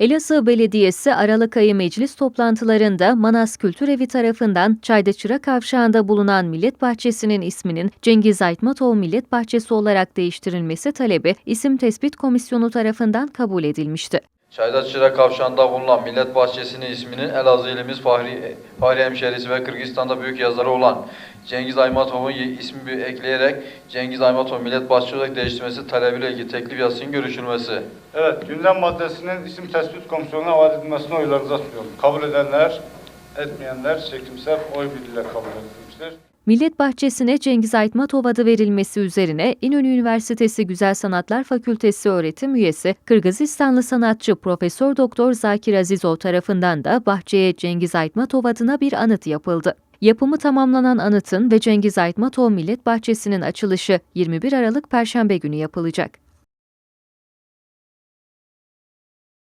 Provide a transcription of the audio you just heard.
Elazığ Belediyesi Aralık ayı meclis toplantılarında Manas Kültür Evi tarafından Çaydaçıra kavşağında bulunan Millet Bahçesi'nin isminin Cengiz Aytmatov Millet Bahçesi olarak değiştirilmesi talebi isim tespit komisyonu tarafından kabul edilmişti. Çaydaçıra kavşağında bulunan Millet Bahçesi'nin isminin Elazığ ilimiz Fahri, Fahri Hemşerisi ve Kırgızistan'da büyük yazarı olan Cengiz Aymatov'un ismi ekleyerek Cengiz Aymatov Millet Bahçesi olarak değiştirmesi talebiyle ilgili teklif yazısının görüşülmesi. Evet, gündem maddesinin isim tespit komisyonuna havale edilmesini oylarınıza sunuyorum. Kabul edenler, etmeyenler çekimsel oy birliğiyle kabul edilmiştir. Millet Bahçesi'ne Cengiz Aytmatov adı verilmesi üzerine İnönü Üniversitesi Güzel Sanatlar Fakültesi öğretim üyesi Kırgızistanlı sanatçı Profesör Doktor Zakir Azizov tarafından da bahçeye Cengiz Aytmatov adına bir anıt yapıldı. Yapımı tamamlanan anıtın ve Cengiz Aytmatov Millet Bahçesi'nin açılışı 21 Aralık Perşembe günü yapılacak.